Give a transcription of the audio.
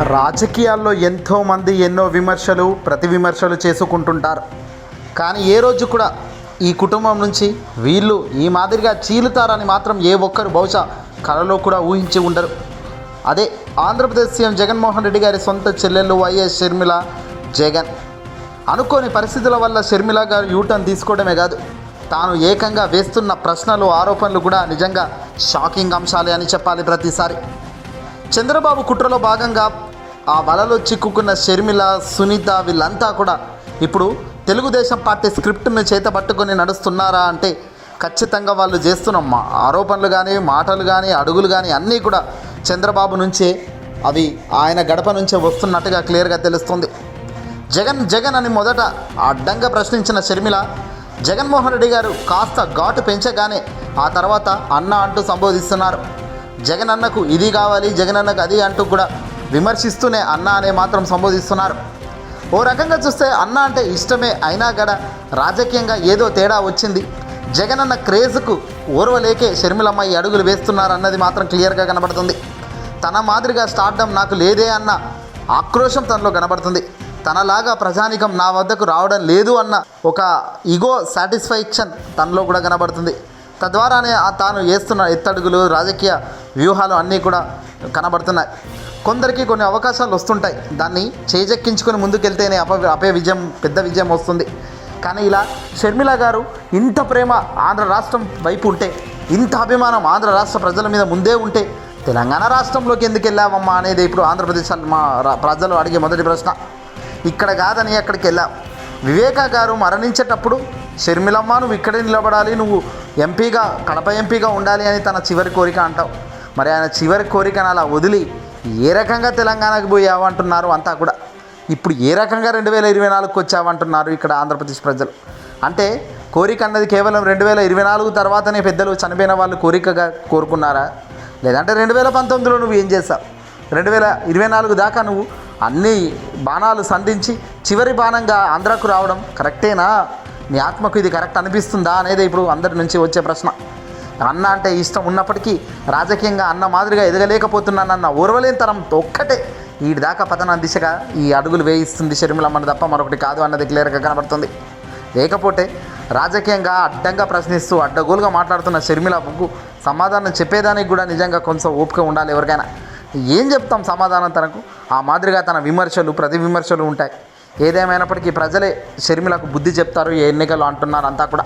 రాజకీయాల్లో ఎంతోమంది ఎన్నో విమర్శలు ప్రతి విమర్శలు చేసుకుంటుంటారు. కానీ ఏ రోజు కూడా ఈ కుటుంబం నుంచి వీళ్ళు ఈ మాదిరిగా చీలుతారని మాత్రం ఏ ఒక్కరు బహుశా కలలో కూడా ఊహించి ఉండరు. అదే ఆంధ్రప్రదేశ్ సీఎం జగన్మోహన్ రెడ్డి గారి సొంత చెల్లెళ్ళు వైఎస్ షర్మిల జగన్. అనుకోని పరిస్థితుల వల్ల షర్మిల గారు యూటర్న్ తీసుకోవడమే కాదు తాను ఏకంగా వేస్తున్న ప్రశ్నలు ఆరోపణలు కూడా నిజంగా షాకింగ్ అంశాలే అని చెప్పాలి ప్రతిసారి. చంద్రబాబు కుట్రలో భాగంగా ఆ వలలో చిక్కుకున్న షర్మిల సునీత వీళ్ళంతా కూడా ఇప్పుడు తెలుగుదేశం పార్టీ స్క్రిప్ట్ను చేత పట్టుకొని నడుస్తున్నారా అంటే ఖచ్చితంగా వాళ్ళు చేస్తున్న మా ఆరోపణలు కానీ మాటలు కానీ అడుగులు కానీ అన్నీ కూడా చంద్రబాబు నుంచే అవి ఆయన గడప నుంచే వస్తున్నట్టుగా క్లియర్గా తెలుస్తుంది. జగన్ జగన్ అని మొదట అడ్డంగా ప్రశ్నించిన షర్మిల జగన్మోహన్ రెడ్డి గారు కాస్త ఘాటు పెంచగానే ఆ తర్వాత అన్న అంటూ సంబోధిస్తున్నారు. జగన్ అన్నకు ఇది కావాలి జగన్ అన్నకు అది అంటూ కూడా విమర్శిస్తూనే అన్న అనే మాత్రం సంబోధిస్తున్నారు. ఓ రకంగా చూస్తే అన్న అంటే ఇష్టమే అయినా గడ రాజకీయంగా ఏదో తేడా వచ్చింది. జగన్ అన్న క్రేజ్కు ఓర్వలేకే షర్మిలమ్మ ఈ అడుగులు వేస్తున్నారు అన్నది మాత్రం క్లియర్గా కనబడుతుంది. తన మాదిరిగా స్టార్డమ్ నాకు లేదే అన్న ఆక్రోశం తనలో కనబడుతుంది. తనలాగా ప్రజానికం నా వద్దకు రావడం లేదు అన్న ఒక ఇగో సాటిస్ఫాక్షన్ తనలో కూడా కనబడుతుంది. తద్వారానే తాను వేస్తున్న ఎత్తడుగులు రాజకీయ వ్యూహాలు అన్నీ కూడా కనబడుతున్నాయి. కొందరికి కొన్ని అవకాశాలు వస్తుంటాయి. దాన్ని చేజెక్కించుకొని ముందుకెళ్తేనే అప అపే విజయం పెద్ద విజయం వస్తుంది. కానీ ఇలా షర్మిల గారు ఇంత ప్రేమ ఆంధ్ర రాష్ట్రం వైపు ఉంటే ఇంత అభిమానం ఆంధ్ర రాష్ట్ర ప్రజల మీద ముందే ఉంటే తెలంగాణ రాష్ట్రంలోకి ఎందుకు వెళ్ళామమ్మా అనేది ఇప్పుడు ఆంధ్రప్రదేశ్ మా రా- ప్రజలు అడిగే మొదటి ప్రశ్న. ఇక్కడ కాదని అక్కడికి వెళ్ళాం వివేకా గారు మరణించేటప్పుడు షర్మిలమ్మ నువ్వు ఇక్కడే నిలబడాలి నువ్వు ఎంపీగా కడప ఎంపీగా ఉండాలి అని తన చివరి కోరిక అంటావు. మరి ఆయన చివరి కోరికను అలా వదిలి ఏ రకంగా తెలంగాణకు పోయావంటున్నారు అంతా కూడా? ఇప్పుడు ఏ రకంగా రెండు వేల ఇరవై నాలుగుకి వచ్చావంటున్నారు ఇక్కడ ఆంధ్రప్రదేశ్ ప్రజలు? అంటే కోరిక అన్నది కేవలం రెండు వేల ఇరవై నాలుగు తర్వాతనే పెద్దలు చనిపోయిన వాళ్ళు కోరికగా కోరుకున్నారా? లేదంటే రెండు వేల పంతొమ్మిదిలో నువ్వు ఏం చేస్తావు రెండు వేల ఇరవై నాలుగు దాకా నువ్వు అన్ని బాణాలు సంధించి చివరి బాణంగా ఆంధ్రాకు రావడం కరెక్టేనా? నీ ఆత్మకు ఇది కరెక్ట్ అనిపిస్తుందా అనేది ఇప్పుడు అందరి నుంచి వచ్చే ప్రశ్న. అన్న అంటే ఇష్టం ఉన్నప్పటికీ రాజకీయంగా అన్న మాదిరిగా ఎదగలేకపోతున్నానన్న ఓర్వలేని తరం ఒక్కటే. వీడి దాకా పతనం దిశగా ఈ అడుగులు వేయిస్తుంది షర్మిలమ్మని తప్ప మరొకటి కాదు అన్నది క్లియర్గా కనబడుతుంది. లేకపోతే రాజకీయంగా అడ్డంగా ప్రశ్నిస్తూ అడ్డగోలుగా మాట్లాడుతున్న షర్మిలకు సమాధానం చెప్పేదానికి కూడా నిజంగా కొంచెం ఓపిక ఉండాలి ఎవరికైనా. ఏం చెప్తాం సమాధానం తనకు? ఆ మాదిరిగా తన విమర్శలు ప్రతి విమర్శలు ఉంటాయి. ఏదేమైనప్పటికీ ప్రజలే షర్మిలకు బుద్ధి చెప్తారు ఏ ఎన్నికలు అంటున్నారు అంతా కూడా.